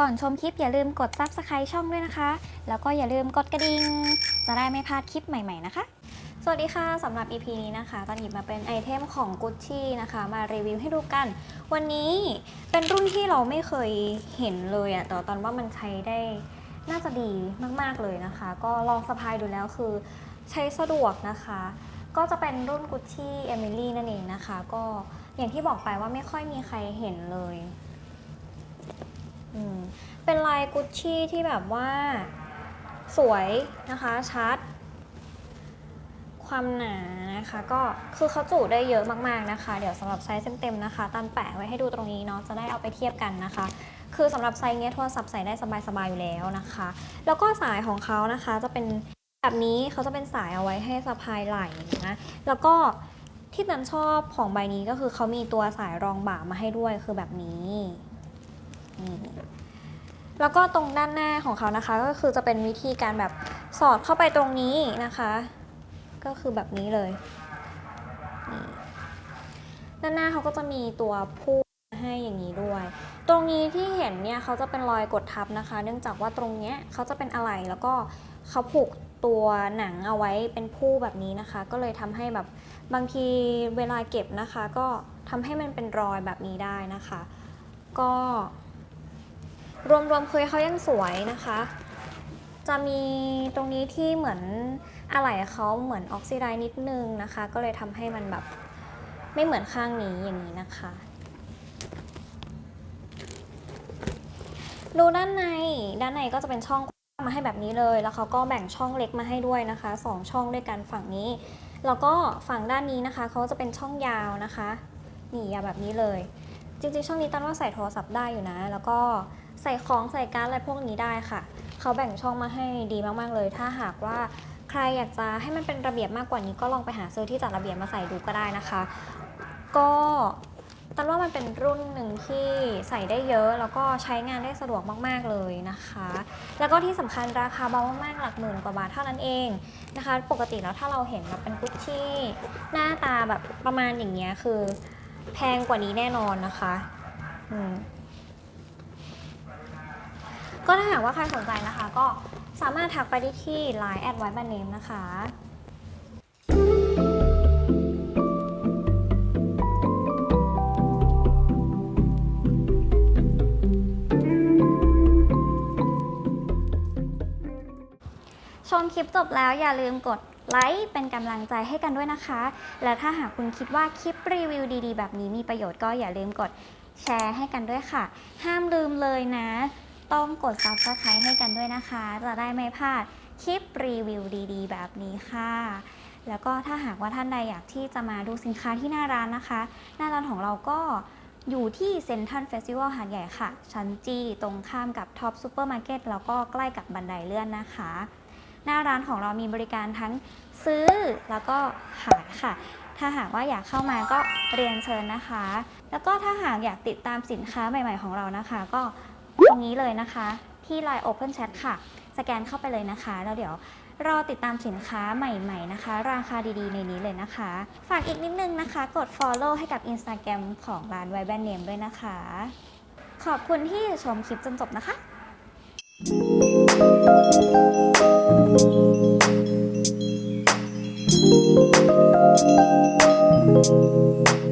ก่อนชมคลิปอย่าลืมกด subscribe ช่องด้วยนะคะ แล้วก็อย่าลืมกดกระดิ่ง จะได้ไม่พลาดคลิปใหม่ๆนะคะ สวัสดีค่ะสำหรับ EP นี้นะคะตันหยิบมาเป็นไอเทมของ Gucci นะคะ มารีวิวให้ดูกัน วันนี้เป็นรุ่นที่เราไม่เคยเห็นเลยอะแต่ตอนว่ามันใช้ได้น่าจะดีมากๆเลยนะคะ ก็ลองสะพายดูแล้วคือใช้สะดวกนะคะ ก็จะเป็นรุ่น Gucci Emily นั่นเองนะคะ ก็อย่างที่บอกไปว่าไม่ค่อยมีใครเห็นเลย เป็นลาย Gucci ที่แบบว่าสวยนะคะชัด ความหนานะคะก็คือเขาจุได้เยอะมากๆนะคะ เดี๋ยวสำหรับไซส์เต็มๆนะคะตันแปะไว้ให้ดูตรงนี้เนาะจะได้เอาไปเทียบกันนะคะ คือสำหรับไซส์เงี้ยโทรศัพท์ใส่ได้สบายๆอยู่แล้วนะคะ แล้วก็สายของเขานะคะจะเป็นแบบนี้เขาจะเป็นสายเอาไว้ให้สะพายไหล่นะแล้วก็ที่ตันชอบของใบนี้ก็คือเขามีตัวสายรองบ่ามาให้ด้วยคือแบบนี้นี่ แล้วก็ตรงด้านหน้าของเขานะคะ ก็คือจะเป็นวิธีการแบบสอดเข้าไปตรงนี้นะคะ ก็คือแบบนี้เลยด้านหน้าเขาก็จะมีตัวพูให้อย่างนี้ด้วย ตรงนี้ที่เห็นเนี่ยเขาจะเป็นรอยกดทับนะคะ เนื่องจากว่าตรงเนี้ยเขาจะเป็นอะไหล่แล้วก็เขาผูกตัวหนังเอาไว้เป็นผู้แบบนี้นะคะ ก็เลยทำให้แบบบางทีเวลาเก็บนะคะ ก็ทำให้มันเป็นรอยแบบนี้ได้นะคะ ก็ รวมๆคุยเขายังสวยนะคะ จะมีตรงนี้ที่เหมือนอะไหล่เขาเหมือนออกซิไดซ์นิดนึงนะคะ ก็เลยทำให้มันแบบไม่เหมือนข้างนี้อย่างนี้นะคะ ดูด้านใน ด้านในก็จะเป็นช่องมาให้แบบนี้เลย แล้วเขาก็แบ่งช่องเล็กมาให้ด้วยนะคะสองช่องด้วยกันฝั่งนี้ แล้วก็ฝั่งด้านนี้นะคะเขาจะเป็นช่องยาวนะคะ นี่ยาวแบบนี้เลย จริงๆ ช่องนี้ตั้นว่าใส่โทรศัพท์ได้อยู่นะ แล้วก็ ใส่ของใส่การ์ดอะไรพวกนี้ได้ค่ะ เขาแบ่งช่องมาให้ดีมากๆเลย ถ้าหากว่าใครอยากจะให้มันเป็นระเบียบมากกว่านี้ก็ลองไปหาซื้อที่จัดระเบียบมาใส่ดูก็ได้นะคะ ก็ตันว่ามันเป็นรุ่นหนึ่งที่ใส่ได้เยอะ แล้วก็ใช้งานได้สะดวกมากๆเลยนะคะ แล้วก็ที่สำคัญราคาเบามากๆหลักหมื่นกว่าบาทเท่านั้นเองนะคะ ปกติแล้วถ้าเราเห็นแบบเป็นกุชชี่หน้าตาแบบประมาณอย่างเงี้ยคือ แพงกว่านี้แน่นอนนะคะ อืม ก็ถ้าหากว่าใครสนใจนะคะ ก็สามารถทักไปได้ที่ Line แอดไว้บันเนมนะคะ ชมคลิปจบแล้วอย่าลืมกดไลค์เป็นกำลังใจให้กันด้วยนะคะ และถ้าหากคุณคิดว่าคลิปรีวิวดีๆ แบบนี้มีประโยชน์ก็อย่าลืมกดแชร์ให้กันด้วยค่ะ ห้ามลืมเลยนะ ต้องกด subscribe ให้กันด้วยนะคะ จะได้ไม่พลาดคลิปรีวิวดีๆ แบบนี้ค่ะ แล้วก็ถ้าหากว่าท่านใดอยากที่จะมาดูสินค้าที่หน้าร้านนะคะ หน้าร้านของเราก็อยู่ที่เซ็นทรัลเฟสติวัลหาดใหญ่ค่ะ ชั้นจีตรงข้ามกับท็อปซูเปอร์มาร์เก็ตแล้วก็ใกล้กับบันไดเลื่อนนะคะ หน้าร้านของเรามีบริการทั้งซื้อแล้วก็ขายค่ะ ถ้าหากว่าอยากเข้ามาก็เรียนเชิญนะคะ แล้วก็ถ้าหากอยากติดตามสินค้าใหม่ ๆ ของเรานะคะ ก็ ตรงนี้เลยนะคะ ที่ Line Open Chat ค่ะ สแกนเข้าไปเลยนะคะ แล้วเดี๋ยวรอติดตามสินค้าใหม่ๆนะคะ ราคาดีๆ ในนี้เลยนะคะ ฝากอีกนิดนึงนะคะ กด Follow ให้กับ Instagram ของร้านไวแบนเนมด้วยนะคะ ขอบคุณที่ชมคลิปจนจบนะคะ Thank